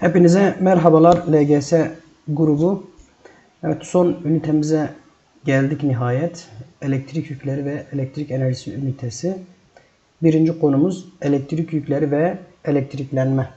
Hepinize merhabalar LGS grubu. Evet son ünitemize geldik nihayet. Elektrik yükleri ve elektrik enerjisi ünitesi. Birinci konumuz elektrik yükleri ve elektriklenme.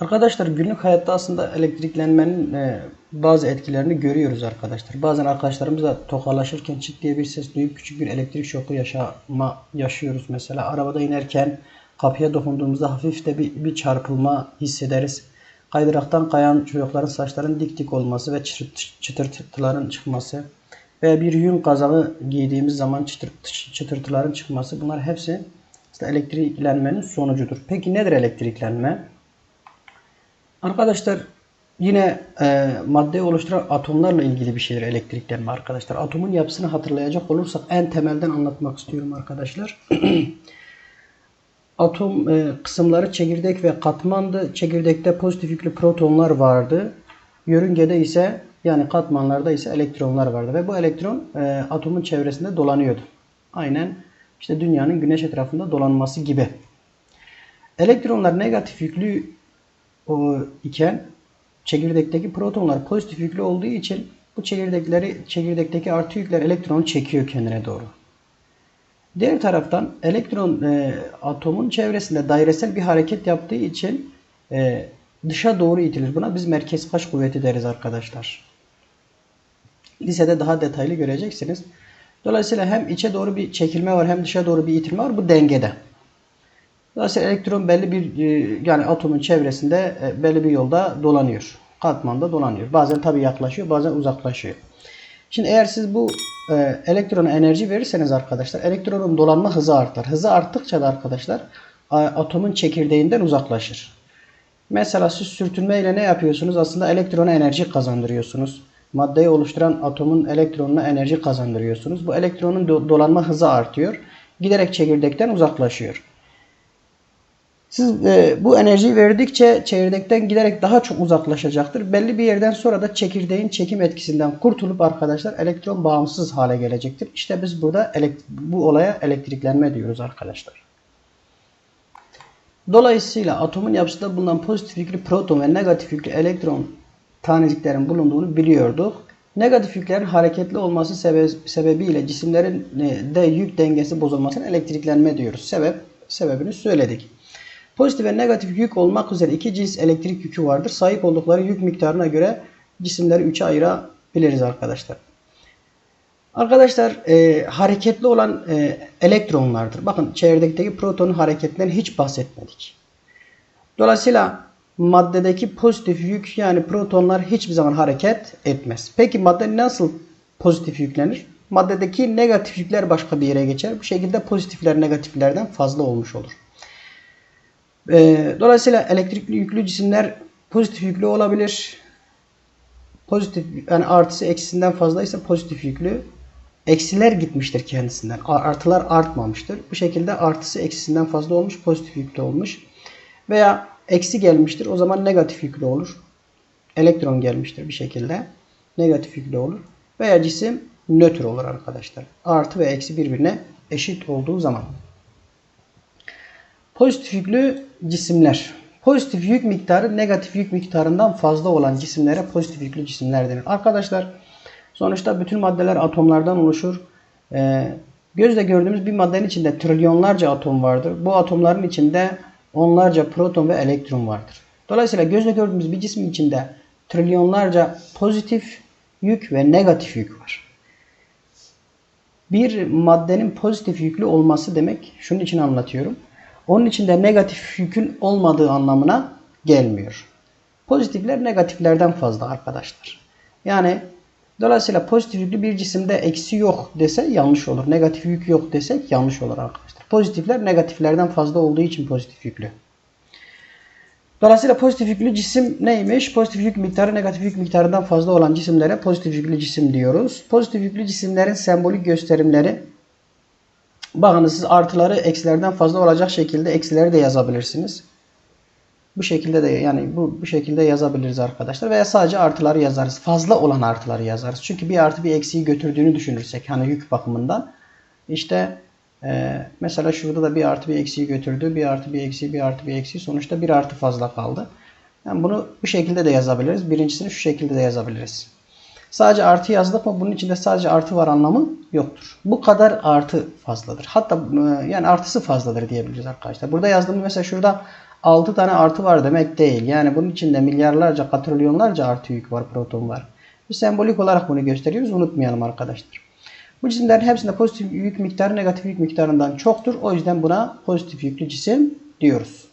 Arkadaşlar günlük hayatta aslında elektriklenmenin e, bazı etkilerini görüyoruz arkadaşlar. Bazen arkadaşlarımızla tokalaşırken çıt diye bir ses duyup küçük bir elektrik şoku yaşama yaşıyoruz mesela. Arabada inerken kapıya dokunduğumuzda hafif de bir, bir çarpılma hissederiz. Kaydıraktan kayan çocukların saçların dik dik olması ve çıtır, çıtırtıların çıkması veya bir yün kazağı giydiğimiz zaman çıtır, çıtırtıların çıkması bunlar hepsi işte elektriklenmenin sonucudur. Peki nedir elektriklenme? Arkadaşlar yine e, maddeyi oluşturan atomlarla ilgili bir şeydir elektriklenme arkadaşlar. Atomun yapısını hatırlayacak olursak en temelden anlatmak istiyorum arkadaşlar. Atom e, kısımları çekirdek ve katmandı. Çekirdekte pozitif yüklü protonlar vardı. Yörüngede ise yani katmanlarda ise elektronlar vardı ve bu elektron e, atomun çevresinde dolanıyordu. Aynen işte dünyanın güneş etrafında dolanması gibi. Elektronlar negatif yüklü o, iken çekirdekteki protonlar pozitif yüklü olduğu için bu çekirdekleri çekirdekteki artı yükler elektronu çekiyor kendine doğru. Diğer taraftan elektron e, atomun çevresinde dairesel bir hareket yaptığı için e, dışa doğru itilir. Buna biz merkez kaç kuvveti deriz arkadaşlar. Lisede daha detaylı göreceksiniz. Dolayısıyla hem içe doğru bir çekilme var hem dışa doğru bir itilme var. Bu dengede. Dolayısıyla elektron belli bir e, yani atomun çevresinde e, belli bir yolda dolanıyor. Katmanda dolanıyor. Bazen tabi yaklaşıyor, bazen uzaklaşıyor. Şimdi eğer siz bu e, elektrona enerji verirseniz arkadaşlar elektronun dolanma hızı artar. Hızı arttıkça da arkadaşlar atomun çekirdeğinden uzaklaşır. Mesela siz sürtünme ile ne yapıyorsunuz? Aslında elektrona enerji kazandırıyorsunuz. Maddeyi oluşturan atomun elektronuna enerji kazandırıyorsunuz. Bu elektronun do dolanma hızı artıyor. Giderek çekirdekten uzaklaşıyor. Siz e, bu enerjiyi verdikçe çekirdekten giderek daha çok uzaklaşacaktır. Belli bir yerden sonra da çekirdeğin çekim etkisinden kurtulup arkadaşlar elektron bağımsız hale gelecektir. İşte biz burada bu olaya elektriklenme diyoruz arkadaşlar. Dolayısıyla atomun yapısında bulunan pozitif yüklü proton ve negatif yüklü elektron taneciklerin bulunduğunu biliyorduk. Negatif yüklerin hareketli olması sebe sebebiyle cisimlerin e, de yük dengesi bozulmasına elektriklenme diyoruz. Sebep sebebini söyledik. Pozitif ve negatif yük olmak üzere iki cins elektrik yükü vardır. Sahip oldukları yük miktarına göre cisimleri üçe ayırabiliriz arkadaşlar. Arkadaşlar e, hareketli olan e, elektronlardır. Bakın çevredeki protonun hareketinden hiç bahsetmedik. Dolayısıyla maddedeki pozitif yük yani protonlar hiçbir zaman hareket etmez. Peki madde nasıl pozitif yüklenir? Maddedeki negatif yükler başka bir yere geçer. Bu şekilde pozitifler negatiflerden fazla olmuş olur. Ee, dolayısıyla elektrikli yüklü cisimler pozitif yüklü olabilir. Pozitif yani artısı eksisinden fazlaysa pozitif yüklü. Eksiler gitmiştir kendisinden. Artılar artmamıştır. Bu şekilde artısı eksisinden fazla olmuş, pozitif yüklü olmuş. Veya eksi gelmiştir. O zaman negatif yüklü olur. Elektron gelmiştir bir şekilde. Negatif yüklü olur. Veya cisim nötr olur arkadaşlar. Artı ve eksi birbirine eşit olduğu zaman. Pozitif yüklü cisimler. Pozitif yük miktarı negatif yük miktarından fazla olan cisimlere pozitif yüklü cisimler denir. Arkadaşlar sonuçta bütün maddeler atomlardan oluşur. Ee, gözle gördüğümüz bir maddenin içinde trilyonlarca atom vardır. Bu atomların içinde onlarca proton ve elektron vardır. Dolayısıyla gözle gördüğümüz bir cismin içinde trilyonlarca pozitif yük ve negatif yük var. Bir maddenin pozitif yüklü olması demek şunun için anlatıyorum. Onun içinde negatif yükün olmadığı anlamına gelmiyor. Pozitifler negatiflerden fazla arkadaşlar. Yani dolayısıyla pozitif yüklü bir cisimde eksi yok dese yanlış olur. Negatif yük yok desek yanlış olur arkadaşlar. Pozitifler negatiflerden fazla olduğu için pozitif yüklü. Dolayısıyla pozitif yüklü cisim neymiş? Pozitif yük miktarı negatif yük miktarından fazla olan cisimlere pozitif yüklü cisim diyoruz. Pozitif yüklü cisimlerin sembolik gösterimleri Bakınız siz artıları eksilerden fazla olacak şekilde eksileri de yazabilirsiniz. Bu şekilde de yani bu, bu şekilde yazabiliriz arkadaşlar. Veya sadece artıları yazarız. Fazla olan artıları yazarız. Çünkü bir artı bir eksiği götürdüğünü düşünürsek hani yük bakımından işte Ee, mesela şurada da bir artı bir eksiği götürdü. Bir artı bir eksiği, bir artı bir eksiği. Sonuçta bir artı fazla kaldı. Yani bunu bu şekilde de yazabiliriz. Birincisini şu şekilde de yazabiliriz. Sadece artı yazdık mı bunun içinde sadece artı var anlamı yoktur. Bu kadar artı fazladır. Hatta e, yani artısı fazladır diyebiliriz arkadaşlar. Burada yazdığım mesela şurada 6 tane artı var demek değil. Yani bunun içinde milyarlarca, katrilyonlarca artı yük var, proton var. Biz sembolik olarak bunu gösteriyoruz. Unutmayalım arkadaşlar. Bu cisimlerin hepsinde pozitif yük miktarı negatif yük miktarından çoktur. O yüzden buna pozitif yüklü cisim diyoruz.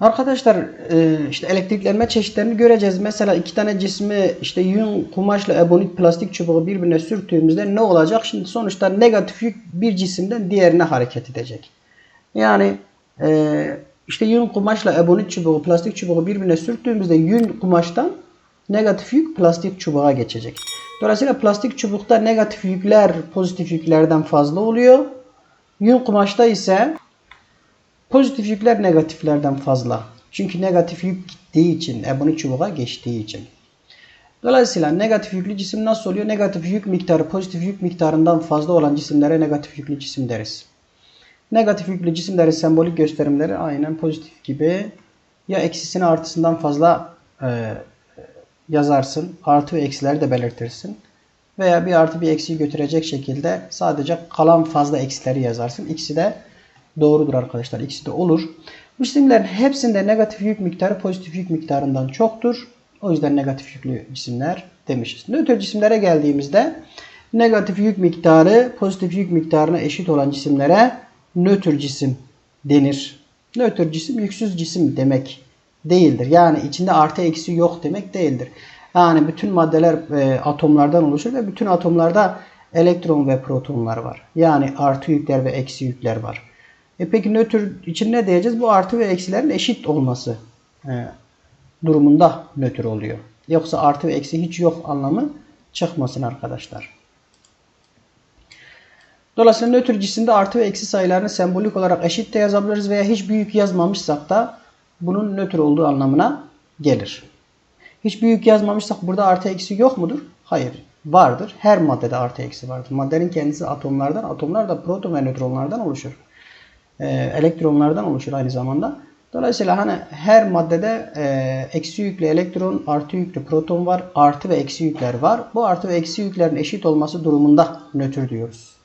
Arkadaşlar e, işte elektriklenme çeşitlerini göreceğiz. Mesela iki tane cismi işte yün kumaşla ebonit plastik çubuğu birbirine sürttüğümüzde ne olacak? Şimdi sonuçta negatif yük bir cisimden diğerine hareket edecek. Yani e, işte yün kumaşla ebonit çubuğu plastik çubuğu birbirine sürttüğümüzde yün kumaştan negatif yük plastik çubuğa geçecek. Dolayısıyla plastik çubukta negatif yükler pozitif yüklerden fazla oluyor. Yün kumaşta ise pozitif yükler negatiflerden fazla. Çünkü negatif yük gittiği için, ebonit çubuğa geçtiği için. Dolayısıyla negatif yüklü cisim nasıl oluyor? Negatif yük miktarı pozitif yük miktarından fazla olan cisimlere negatif yüklü cisim deriz. Negatif yüklü cisimlerin sembolik gösterimleri aynen pozitif gibi ya eksisini artısından fazla e, yazarsın. Artı ve eksileri de belirtirsin. Veya bir artı bir eksiyi götürecek şekilde sadece kalan fazla eksileri yazarsın. İkisi de doğrudur arkadaşlar. İkisi de olur. Bu cisimlerin hepsinde negatif yük miktarı pozitif yük miktarından çoktur. O yüzden negatif yüklü cisimler demişiz. Nötr cisimlere geldiğimizde negatif yük miktarı pozitif yük miktarına eşit olan cisimlere nötr cisim denir. Nötr cisim yüksüz cisim demek değildir. Yani içinde artı eksi yok demek değildir. Yani bütün maddeler e, atomlardan oluşur ve bütün atomlarda elektron ve protonlar var. Yani artı yükler ve eksi yükler var. E peki nötr için ne diyeceğiz? Bu artı ve eksilerin eşit olması e, durumunda nötr oluyor. Yoksa artı ve eksi hiç yok anlamı çıkmasın arkadaşlar. Dolayısıyla nötr cisimde artı ve eksi sayılarını sembolik olarak eşit de yazabiliriz veya hiç büyük yazmamışsak da bunun nötr olduğu anlamına gelir. Hiç büyük yazmamışsak burada artı eksi yok mudur? Hayır. Vardır. Her maddede artı eksi vardır. Maddenin kendisi atomlardan, atomlar da proton ve nötronlardan oluşur. Ee, elektronlardan oluşur aynı zamanda. Dolayısıyla hani her maddede e, eksi yüklü elektron, artı yüklü proton var. Artı ve eksi yükler var. Bu artı ve eksi yüklerin eşit olması durumunda nötr diyoruz.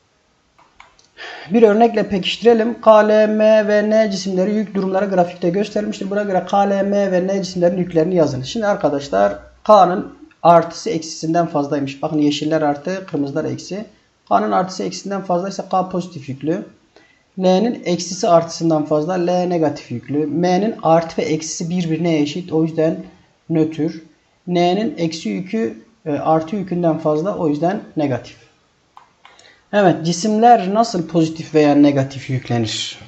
Bir örnekle pekiştirelim. K, L, M ve N cisimleri yük durumları grafikte gösterilmiştir. Buna göre K, L, M ve N cisimlerin yüklerini yazın. Şimdi arkadaşlar K'nın artısı eksisinden fazlaymış. Bakın yeşiller artı, kırmızılar eksi. K'nın artısı eksisinden fazlaysa K pozitif yüklü. L'nin eksisi artısından fazla L negatif yüklü. M'nin artı ve eksisi birbirine eşit. O yüzden nötr. N'nin eksi yükü e, artı yükünden fazla. O yüzden negatif. Evet cisimler nasıl pozitif veya negatif yüklenir?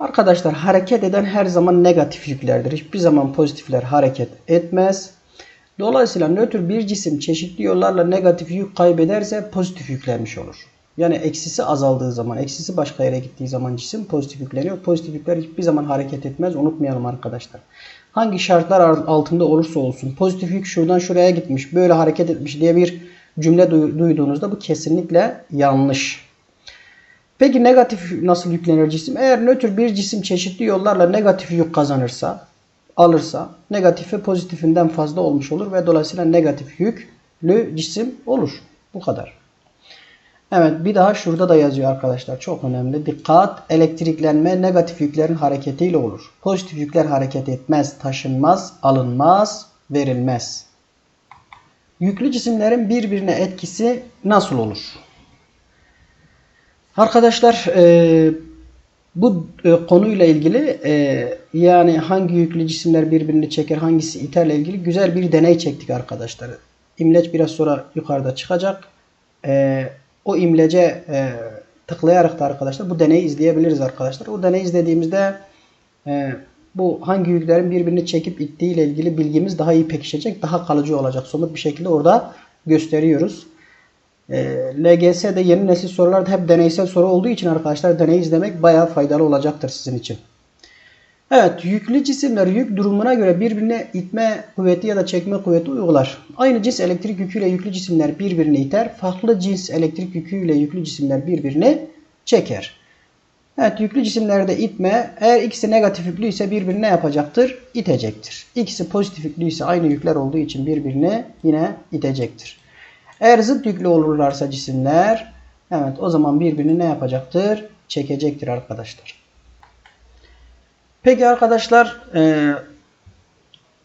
Arkadaşlar hareket eden her zaman negatif yüklerdir. Hiçbir zaman pozitifler hareket etmez. Dolayısıyla nötr bir cisim çeşitli yollarla negatif yük kaybederse pozitif yüklenmiş olur. Yani eksisi azaldığı zaman, eksisi başka yere gittiği zaman cisim pozitif yükleniyor. Pozitif yükler hiçbir zaman hareket etmez. Unutmayalım arkadaşlar. Hangi şartlar altında olursa olsun pozitif yük şuradan şuraya gitmiş, böyle hareket etmiş diye bir cümle duyduğunuzda bu kesinlikle yanlış. Peki negatif nasıl yüklenir cisim? Eğer nötr bir cisim çeşitli yollarla negatif yük kazanırsa, alırsa negatifi pozitifinden fazla olmuş olur ve dolayısıyla negatif yüklü cisim olur. Bu kadar. Evet bir daha şurada da yazıyor arkadaşlar. Çok önemli. Dikkat. Elektriklenme negatif yüklerin hareketiyle olur. Pozitif yükler hareket etmez, taşınmaz, alınmaz, verilmez. Yüklü cisimlerin birbirine etkisi nasıl olur? Arkadaşlar e, bu e, konuyla ilgili e, yani hangi yüklü cisimler birbirini çeker hangisi iterle ilgili güzel bir deney çektik arkadaşlar. İmleç biraz sonra yukarıda çıkacak. E, o imlece e, tıklayarak da arkadaşlar bu deneyi izleyebiliriz arkadaşlar. O deneyi izlediğimizde e, bu hangi yüklerin birbirini çekip ittiği ile ilgili bilgimiz daha iyi pekişecek, daha kalıcı olacak. Somut bir şekilde orada gösteriyoruz. E, LGS'de yeni nesil sorularda hep deneysel soru olduğu için arkadaşlar deneyi izlemek bayağı faydalı olacaktır sizin için. Evet, yüklü cisimler yük durumuna göre birbirine itme kuvveti ya da çekme kuvveti uygular. Aynı cins elektrik yüküyle yüklü cisimler birbirini iter. Farklı cins elektrik yüküyle yüklü cisimler birbirini çeker. Evet yüklü cisimlerde itme eğer ikisi negatif yüklü ise birbirini ne yapacaktır? İtecektir. İkisi pozitif yüklü ise aynı yükler olduğu için birbirini yine itecektir. Eğer zıt yüklü olurlarsa cisimler evet o zaman birbirini ne yapacaktır? Çekecektir arkadaşlar. Peki arkadaşlar e,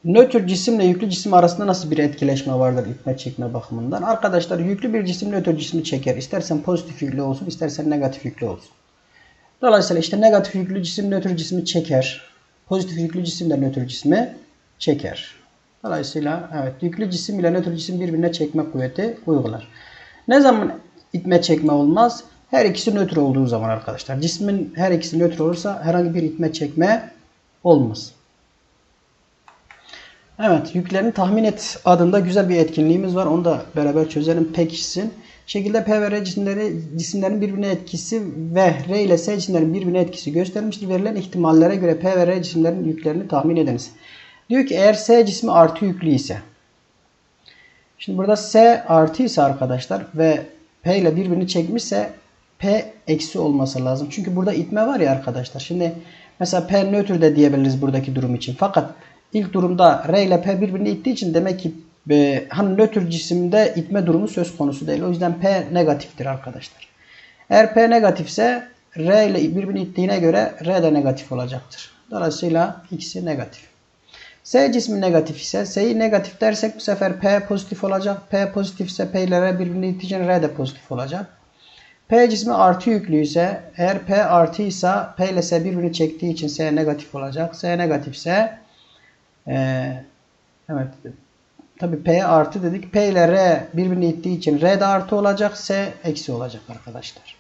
nötr cisimle yüklü cisim arasında nasıl bir etkileşme vardır itme çekme bakımından? Arkadaşlar yüklü bir cisim nötr cismi çeker. İstersen pozitif yüklü olsun istersen negatif yüklü olsun. Dolayısıyla işte negatif yüklü cisim nötr cismi çeker. Pozitif yüklü cisim de nötr cismi çeker. Dolayısıyla evet yüklü cisim ile nötr cisim birbirine çekme kuvveti uygular. Ne zaman itme çekme olmaz? Her ikisi nötr olduğu zaman arkadaşlar. Cismin her ikisi nötr olursa herhangi bir itme çekme olmaz. Evet, yüklerini tahmin et adında güzel bir etkinliğimiz var. Onu da beraber çözelim pekişsin. Şekilde P ve R cisimleri, cisimlerin birbirine etkisi ve R ile S cisimlerin birbirine etkisi gösterilmiştir. Verilen ihtimallere göre P ve R cisimlerin yüklerini tahmin ediniz. Diyor ki eğer S cismi artı yüklü ise. Şimdi burada S artı ise arkadaşlar ve P ile birbirini çekmişse P eksi olması lazım. Çünkü burada itme var ya arkadaşlar. Şimdi mesela P nötr de diyebiliriz buradaki durum için. Fakat ilk durumda R ile P birbirini ittiği için demek ki e, hani nötr cisimde itme durumu söz konusu değil. O yüzden P negatiftir arkadaşlar. Eğer P negatifse R ile birbirini ittiğine göre R de negatif olacaktır. Dolayısıyla ikisi negatif. S cismi negatif ise S'yi negatif dersek bu sefer P pozitif olacak. P pozitif ise P ile R birbirini için R de pozitif olacak. P cismi artı yüklü ise eğer P artı ise P ile S birbirini çektiği için S negatif olacak. S negatif ise ee, evet tabi P artı dedik. P ile R birbirini ittiği için R de artı olacak. S eksi olacak arkadaşlar.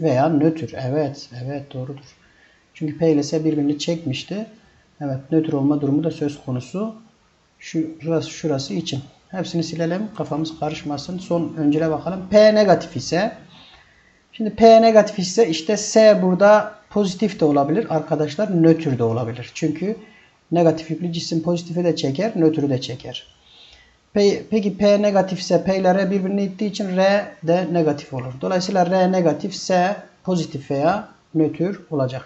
Veya nötr. Evet. Evet doğrudur. Çünkü P ile S birbirini çekmişti. Evet nötr olma durumu da söz konusu. Şu, şurası, şurası için. Hepsini silelim. Kafamız karışmasın. Son öncele bakalım. P negatif ise Şimdi P negatif ise işte S burada pozitif de olabilir. Arkadaşlar nötr de olabilir. Çünkü negatif yüklü cisim pozitifi de çeker, nötrü de çeker. Peki P negatif ise P ile R birbirini ittiği için R de negatif olur. Dolayısıyla R negatif S pozitif veya nötr olacak.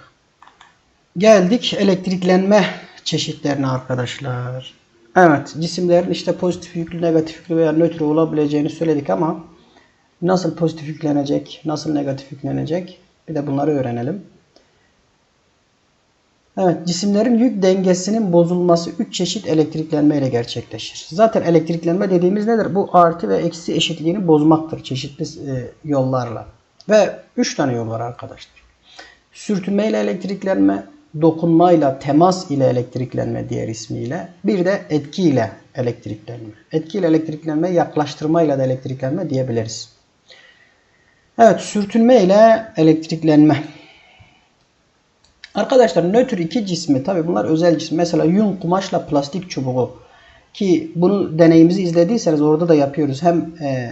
Geldik elektriklenme çeşitlerine arkadaşlar. Evet cisimlerin işte pozitif yüklü, negatif yüklü veya nötr olabileceğini söyledik ama nasıl pozitif yüklenecek, nasıl negatif yüklenecek bir de bunları öğrenelim. Evet, cisimlerin yük dengesinin bozulması 3 çeşit elektriklenme ile gerçekleşir. Zaten elektriklenme dediğimiz nedir? Bu artı ve eksi eşitliğini bozmaktır çeşitli e, yollarla. Ve 3 tane yol var arkadaşlar. Sürtünme ile elektriklenme, dokunmayla, temas ile elektriklenme diğer ismiyle, bir de etki ile elektriklenme. Etki ile elektriklenme, yaklaştırmayla da elektriklenme diyebiliriz. Evet, sürtünme ile elektriklenme. Arkadaşlar nötr iki cismi tabi bunlar özel cisim. Mesela yün kumaşla plastik çubuğu ki bunu deneyimizi izlediyseniz orada da yapıyoruz. Hem e,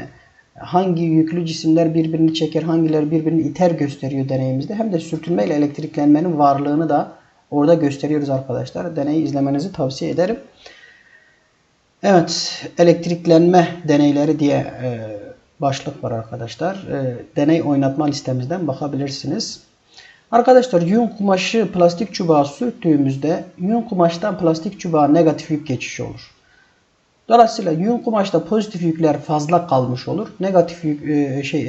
hangi yüklü cisimler birbirini çeker, hangileri birbirini iter gösteriyor deneyimizde. Hem de sürtünme ile elektriklenmenin varlığını da orada gösteriyoruz arkadaşlar. Deneyi izlemenizi tavsiye ederim. Evet, elektriklenme deneyleri diye e, başlık var arkadaşlar. E, deney oynatma listemizden bakabilirsiniz. Arkadaşlar yün kumaşı plastik çubuğa sürttüğümüzde yün kumaştan plastik çubuğa negatif yük geçişi olur. Dolayısıyla yün kumaşta pozitif yükler fazla kalmış olur. Negatif yük, e, şey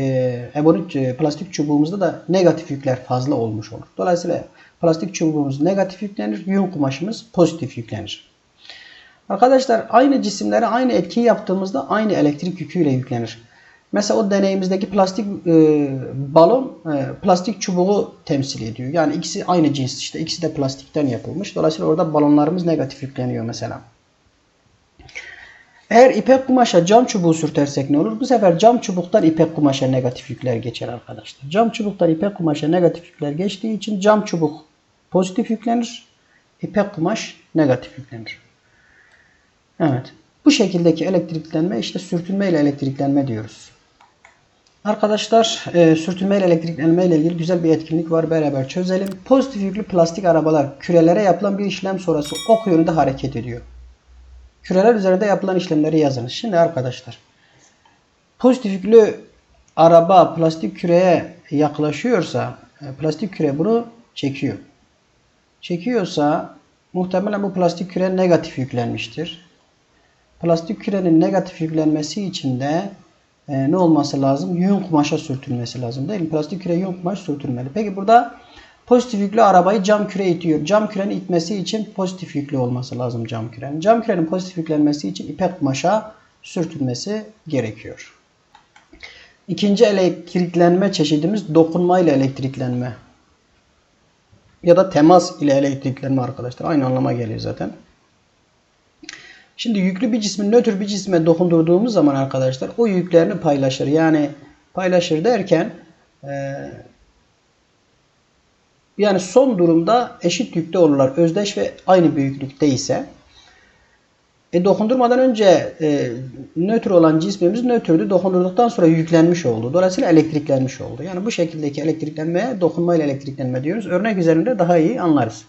ebonit e, plastik çubuğumuzda da negatif yükler fazla olmuş olur. Dolayısıyla plastik çubuğumuz negatif yüklenir, yün kumaşımız pozitif yüklenir. Arkadaşlar aynı cisimlere aynı etkiyi yaptığımızda aynı elektrik yüküyle yüklenir. Mesela o deneyimizdeki plastik e, balon e, plastik çubuğu temsil ediyor. Yani ikisi aynı cins işte ikisi de plastikten yapılmış. Dolayısıyla orada balonlarımız negatif yükleniyor mesela. Eğer ipek kumaşa cam çubuğu sürtersek ne olur? Bu sefer cam çubuktan ipek kumaşa negatif yükler geçer arkadaşlar. Cam çubuktan ipek kumaşa negatif yükler geçtiği için cam çubuk pozitif yüklenir. İpek kumaş negatif yüklenir. Evet. Bu şekildeki elektriklenme işte sürtünme ile elektriklenme diyoruz. Arkadaşlar e, sürtünme ile elektriklenme ile ilgili güzel bir etkinlik var. Beraber çözelim. Pozitif yüklü plastik arabalar kürelere yapılan bir işlem sonrası ok yönünde hareket ediyor. Küreler üzerinde yapılan işlemleri yazınız. Şimdi arkadaşlar pozitif yüklü araba plastik küreye yaklaşıyorsa e, plastik küre bunu çekiyor. Çekiyorsa muhtemelen bu plastik küre negatif yüklenmiştir. Plastik kürenin negatif yüklenmesi için de e, ne olması lazım? Yün kumaşa sürtülmesi lazım değil mi? Plastik küre yün kumaş sürtülmeli. Peki burada pozitif yüklü arabayı cam küre itiyor. Cam kürenin itmesi için pozitif yüklü olması lazım cam kürenin. Cam kürenin pozitif yüklenmesi için ipek kumaşa sürtülmesi gerekiyor. İkinci elektriklenme çeşidimiz dokunma ile elektriklenme. Ya da temas ile elektriklenme arkadaşlar. Aynı anlama geliyor zaten. Şimdi yüklü bir cismin nötr bir cisme dokundurduğumuz zaman arkadaşlar o yüklerini paylaşır. Yani paylaşır derken e, yani son durumda eşit yükte olurlar. Özdeş ve aynı büyüklükte ise e, dokundurmadan önce e, nötr olan cismimiz nötrdü. Dokundurduktan sonra yüklenmiş oldu. Dolayısıyla elektriklenmiş oldu. Yani bu şekildeki elektriklenmeye dokunma ile elektriklenme diyoruz. Örnek üzerinde daha iyi anlarız.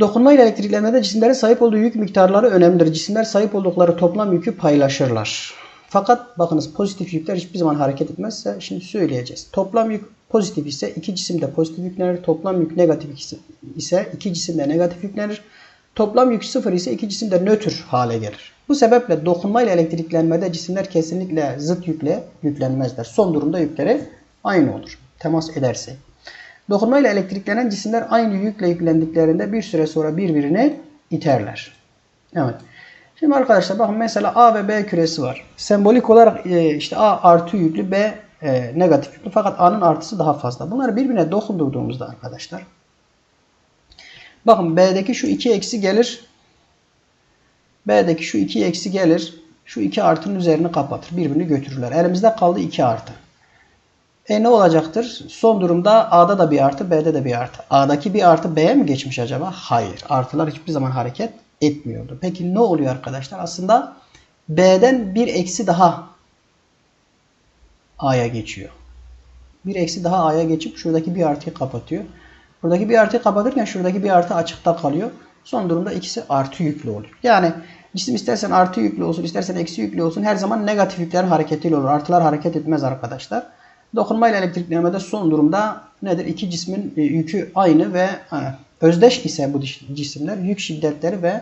Dokunma ile elektriklenmede cisimlerin sahip olduğu yük miktarları önemlidir. Cisimler sahip oldukları toplam yükü paylaşırlar. Fakat bakınız pozitif yükler hiçbir zaman hareket etmezse şimdi söyleyeceğiz. Toplam yük pozitif ise iki cisim de pozitif yüklenir. Toplam yük negatif ise iki cisim de negatif yüklenir. Toplam yük sıfır ise iki cisim de nötr hale gelir. Bu sebeple dokunma ile elektriklenmede cisimler kesinlikle zıt yükle yüklenmezler. Son durumda yükleri aynı olur. Temas ederse. Dokunma ile elektriklenen cisimler aynı yükle yüklendiklerinde bir süre sonra birbirini iterler. Evet. Şimdi arkadaşlar bakın mesela A ve B küresi var. Sembolik olarak e, işte A artı yüklü B e, negatif yüklü fakat A'nın artısı daha fazla. Bunları birbirine dokundurduğumuzda arkadaşlar bakın B'deki şu 2 eksi gelir. B'deki şu 2 eksi gelir. Şu 2 artının üzerini kapatır. Birbirini götürürler. Elimizde kaldı 2 artı. E ne olacaktır? Son durumda A'da da bir artı, B'de de bir artı. A'daki bir artı B'ye mi geçmiş acaba? Hayır. Artılar hiçbir zaman hareket etmiyordu. Peki ne oluyor arkadaşlar? Aslında B'den bir eksi daha A'ya geçiyor. Bir eksi daha A'ya geçip şuradaki bir artıyı kapatıyor. Buradaki bir artıyı kapatırken şuradaki bir artı açıkta kalıyor. Son durumda ikisi artı yüklü oluyor. Yani cisim istersen artı yüklü olsun, istersen eksi yüklü olsun her zaman negatif yükler hareketiyle olur. Artılar hareket etmez arkadaşlar. Dokunma ile elektriklenmede son durumda nedir? İki cismin e, yükü aynı ve e, özdeş ise bu cisimler yük şiddetleri ve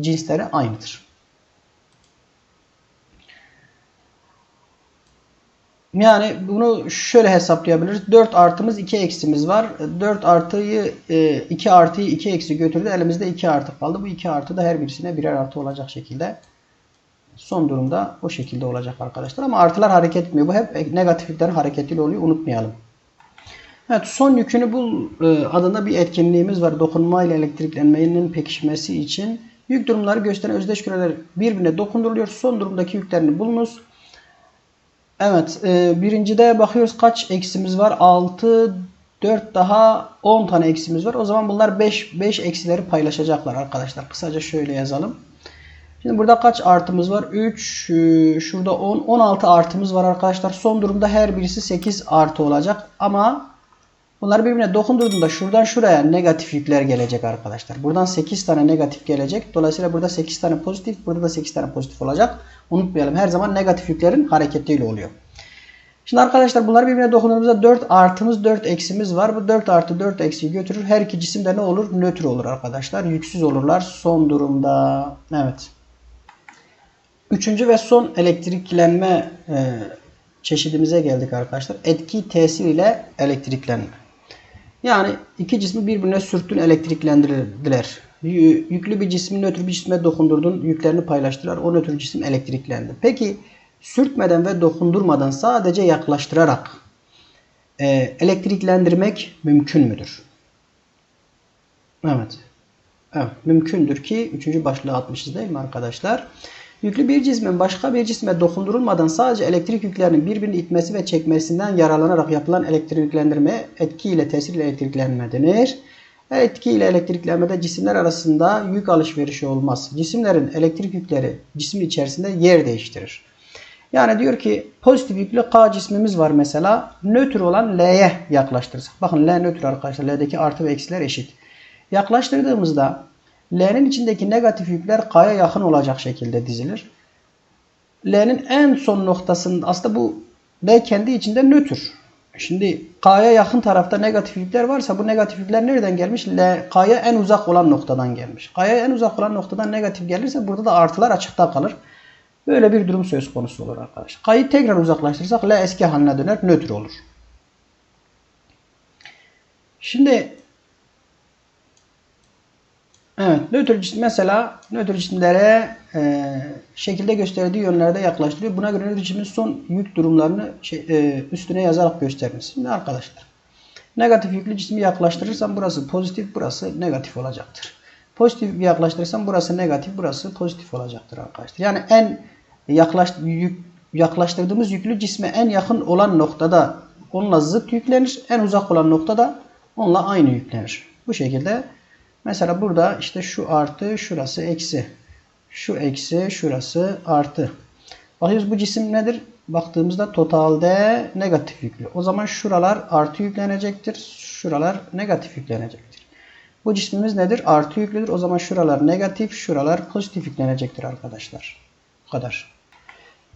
cinsleri aynıdır. Yani bunu şöyle hesaplayabiliriz. 4 artımız 2 eksimiz var. 4 artıyı 2 e, artıyı 2 eksi götürdü. Elimizde 2 artı kaldı. Bu 2 artı da her birisine birer artı olacak şekilde son durumda o şekilde olacak arkadaşlar. Ama artılar hareket etmiyor. Bu hep negatifliklerin hareketiyle oluyor. Unutmayalım. Evet son yükünü bul e, adında bir etkinliğimiz var. Dokunma ile elektriklenmenin pekişmesi için yük durumları gösteren özdeş küreler birbirine dokunduruluyor. Son durumdaki yüklerini bulunuz. Evet e, birincide bakıyoruz kaç eksimiz var? 6, 4 daha 10 tane eksimiz var. O zaman bunlar 5, 5 eksileri paylaşacaklar arkadaşlar. Kısaca şöyle yazalım. Şimdi burada kaç artımız var? 3, e, şurada 10, 16 artımız var arkadaşlar. Son durumda her birisi 8 artı olacak. Ama bunları birbirine dokundurduğunda şuradan şuraya negatif yükler gelecek arkadaşlar. Buradan 8 tane negatif gelecek. Dolayısıyla burada 8 tane pozitif, burada da 8 tane pozitif olacak. Unutmayalım her zaman negatif yüklerin hareketiyle oluyor. Şimdi arkadaşlar bunları birbirine dokunduğumuzda 4 artımız 4 eksimiz var. Bu 4 artı 4 eksiyi götürür. Her iki cisim de ne olur? Nötr olur arkadaşlar. Yüksüz olurlar son durumda. Evet. Üçüncü ve son elektriklenme e, çeşidimize geldik arkadaşlar. Etki tesir ile elektriklenme. Yani iki cismi birbirine sürttün elektriklendirdiler. Yüklü bir cismi nötr bir cisme dokundurdun yüklerini paylaştılar. O nötr cisim elektriklendi. Peki sürtmeden ve dokundurmadan sadece yaklaştırarak e, elektriklendirmek mümkün müdür? Evet. Evet, mümkündür ki üçüncü başlığı atmışız değil mi arkadaşlar? Yüklü bir cismin başka bir cisme dokundurulmadan sadece elektrik yüklerinin birbirini itmesi ve çekmesinden yararlanarak yapılan elektriklendirme etki ile tesir ile elektriklenme denir. Etki ile elektriklenmede cisimler arasında yük alışverişi olmaz. Cisimlerin elektrik yükleri cismin içerisinde yer değiştirir. Yani diyor ki pozitif yüklü K cismimiz var mesela. Nötr olan L'ye yaklaştırırsak. Bakın L nötr arkadaşlar. L'deki artı ve eksiler eşit. Yaklaştırdığımızda L'nin içindeki negatif yükler K'ya yakın olacak şekilde dizilir. L'nin en son noktasında aslında bu L kendi içinde nötr. Şimdi K'ya yakın tarafta negatif yükler varsa bu negatif yükler nereden gelmiş? L, K'ya en uzak olan noktadan gelmiş. K'ya en uzak olan noktadan negatif gelirse burada da artılar açıkta kalır. Böyle bir durum söz konusu olur arkadaşlar. K'yı tekrar uzaklaştırırsak L eski haline döner, nötr olur. Şimdi Evet, nötr cisim mesela nötr cisimlere e, şekilde gösterdiği yönlerde yaklaştırıyor. Buna göre nötr cismin son yük durumlarını şey, e, üstüne yazarak gösteriniz. Şimdi arkadaşlar, negatif yüklü cismi yaklaştırırsam burası pozitif, burası negatif olacaktır. Pozitif yaklaştırırsam burası negatif, burası pozitif olacaktır arkadaşlar. Yani en yaklaş, yük, yaklaştırdığımız yüklü cisme en yakın olan noktada onunla zıt yüklenir. En uzak olan noktada onunla aynı yüklenir. Bu şekilde Mesela burada işte şu artı, şurası eksi. Şu eksi, şurası artı. Bakıyoruz bu cisim nedir? Baktığımızda totalde negatif yüklü. O zaman şuralar artı yüklenecektir. Şuralar negatif yüklenecektir. Bu cismimiz nedir? Artı yüklüdür. O zaman şuralar negatif, şuralar pozitif yüklenecektir arkadaşlar. Bu kadar.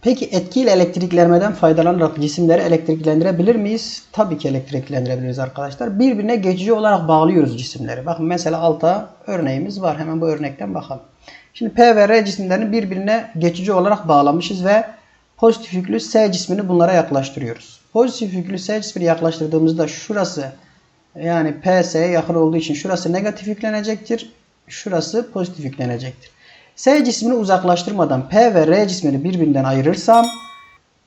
Peki etkili elektriklenmeden faydalanarak cisimleri elektriklendirebilir miyiz? Tabii ki elektriklendirebiliriz arkadaşlar. Birbirine geçici olarak bağlıyoruz cisimleri. Bakın mesela alta örneğimiz var. Hemen bu örnekten bakalım. Şimdi P ve R cisimlerini birbirine geçici olarak bağlamışız ve pozitif yüklü S cismini bunlara yaklaştırıyoruz. Pozitif yüklü S cismini yaklaştırdığımızda şurası yani PS'ye yakın olduğu için şurası negatif yüklenecektir. Şurası pozitif yüklenecektir. S cismini uzaklaştırmadan P ve R cismini birbirinden ayırırsam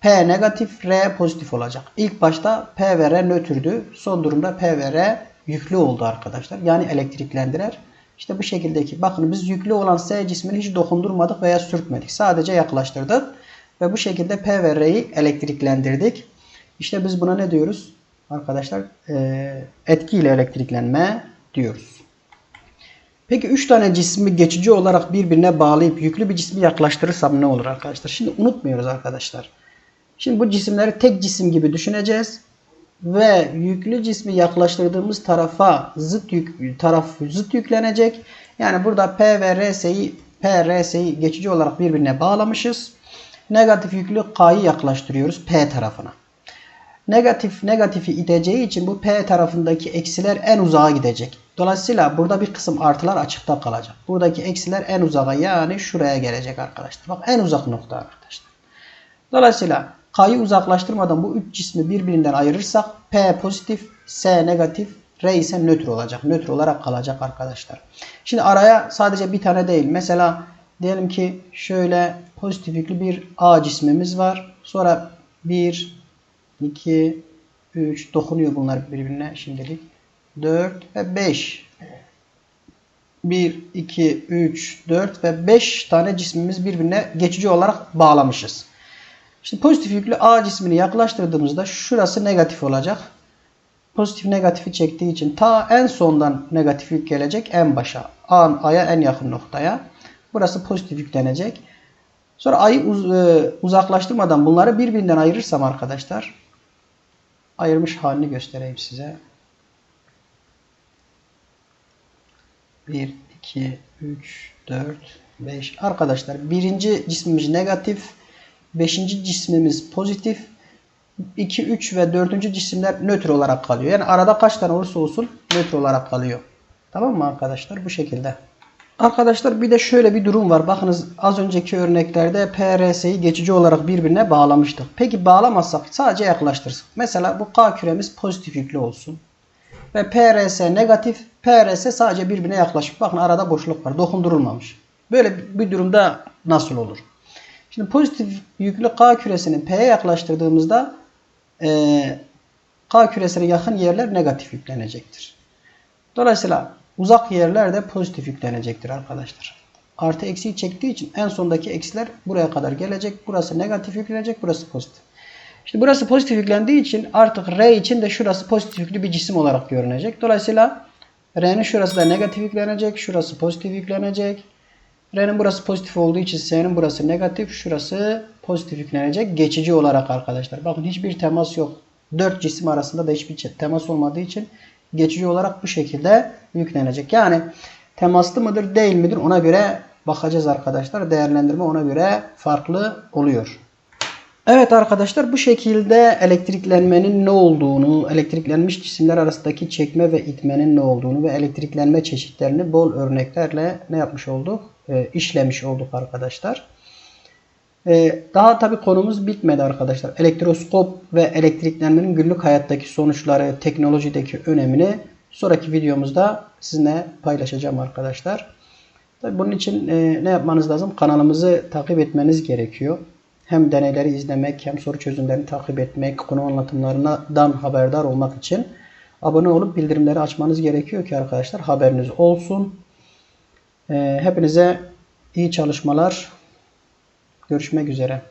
P negatif, R pozitif olacak. İlk başta P ve R nötrdü. Son durumda P ve R yüklü oldu arkadaşlar. Yani elektriklendirer. İşte bu şekildeki bakın biz yüklü olan S cismini hiç dokundurmadık veya sürtmedik. Sadece yaklaştırdık. Ve bu şekilde P ve R'yi elektriklendirdik. İşte biz buna ne diyoruz? Arkadaşlar etkiyle elektriklenme diyoruz. Peki 3 tane cismi geçici olarak birbirine bağlayıp yüklü bir cismi yaklaştırırsam ne olur arkadaşlar? Şimdi unutmuyoruz arkadaşlar. Şimdi bu cisimleri tek cisim gibi düşüneceğiz. Ve yüklü cismi yaklaştırdığımız tarafa zıt yük taraf zıt yüklenecek. Yani burada P ve RS'yi P, RS'yi geçici olarak birbirine bağlamışız. Negatif yüklü K'yı yaklaştırıyoruz P tarafına. Negatif negatifi iteceği için bu P tarafındaki eksiler en uzağa gidecek. Dolayısıyla burada bir kısım artılar açıkta kalacak. Buradaki eksiler en uzağa yani şuraya gelecek arkadaşlar. Bak en uzak nokta arkadaşlar. Dolayısıyla K'yı uzaklaştırmadan bu üç cismi birbirinden ayırırsak P pozitif, S negatif, R ise nötr olacak. Nötr olarak kalacak arkadaşlar. Şimdi araya sadece bir tane değil. Mesela diyelim ki şöyle pozitif yüklü bir A cismimiz var. Sonra 1, 2, 3 dokunuyor bunlar birbirine şimdilik. 4 ve 5. 1, 2, 3, 4 ve 5 tane cismimiz birbirine geçici olarak bağlamışız. Şimdi pozitif yüklü A cismini yaklaştırdığımızda şurası negatif olacak. Pozitif negatifi çektiği için ta en sondan negatif yük gelecek en başa. A'ya en yakın noktaya. Burası pozitif yüklenecek. Sonra A'yı uz e, uzaklaştırmadan bunları birbirinden ayırırsam arkadaşlar ayırmış halini göstereyim size. 1, 2, 3, 4, 5. Arkadaşlar birinci cismimiz negatif. Beşinci cismimiz pozitif. 2, 3 ve dördüncü cisimler nötr olarak kalıyor. Yani arada kaç tane olursa olsun nötr olarak kalıyor. Tamam mı arkadaşlar? Bu şekilde. Arkadaşlar bir de şöyle bir durum var. Bakınız az önceki örneklerde PRS'yi geçici olarak birbirine bağlamıştık. Peki bağlamazsak sadece yaklaştırsak. Mesela bu K küremiz pozitif yüklü olsun. Ve PRS negatif. PRS sadece birbirine yaklaşık. Bakın arada boşluk var. Dokundurulmamış. Böyle bir durumda nasıl olur? Şimdi pozitif yüklü K küresini P'ye yaklaştırdığımızda e, K küresine yakın yerler negatif yüklenecektir. Dolayısıyla uzak yerler de pozitif yüklenecektir arkadaşlar. Artı eksiği çektiği için en sondaki eksiler buraya kadar gelecek. Burası negatif yüklenecek. Burası pozitif. İşte burası pozitif yüklendiği için artık R için de şurası pozitif yüklü bir cisim olarak görünecek. Dolayısıyla R'nin şurası da negatif yüklenecek. Şurası pozitif yüklenecek. R'nin burası pozitif olduğu için S'nin burası negatif. Şurası pozitif yüklenecek. Geçici olarak arkadaşlar. Bakın hiçbir temas yok. Dört cisim arasında da hiçbir temas olmadığı için geçici olarak bu şekilde yüklenecek. Yani temaslı mıdır değil midir ona göre bakacağız arkadaşlar. Değerlendirme ona göre farklı oluyor. Evet arkadaşlar bu şekilde elektriklenmenin ne olduğunu, elektriklenmiş cisimler arasındaki çekme ve itmenin ne olduğunu ve elektriklenme çeşitlerini bol örneklerle ne yapmış olduk? E, işlemiş olduk arkadaşlar. E, daha tabi konumuz bitmedi arkadaşlar. Elektroskop ve elektriklenmenin günlük hayattaki sonuçları, teknolojideki önemini sonraki videomuzda sizinle paylaşacağım arkadaşlar. Tabii bunun için e, ne yapmanız lazım? Kanalımızı takip etmeniz gerekiyor. Hem deneyleri izlemek hem soru çözümlerini takip etmek, konu anlatımlarından haberdar olmak için abone olup bildirimleri açmanız gerekiyor ki arkadaşlar haberiniz olsun. E, hepinize iyi çalışmalar. Görüşmek üzere.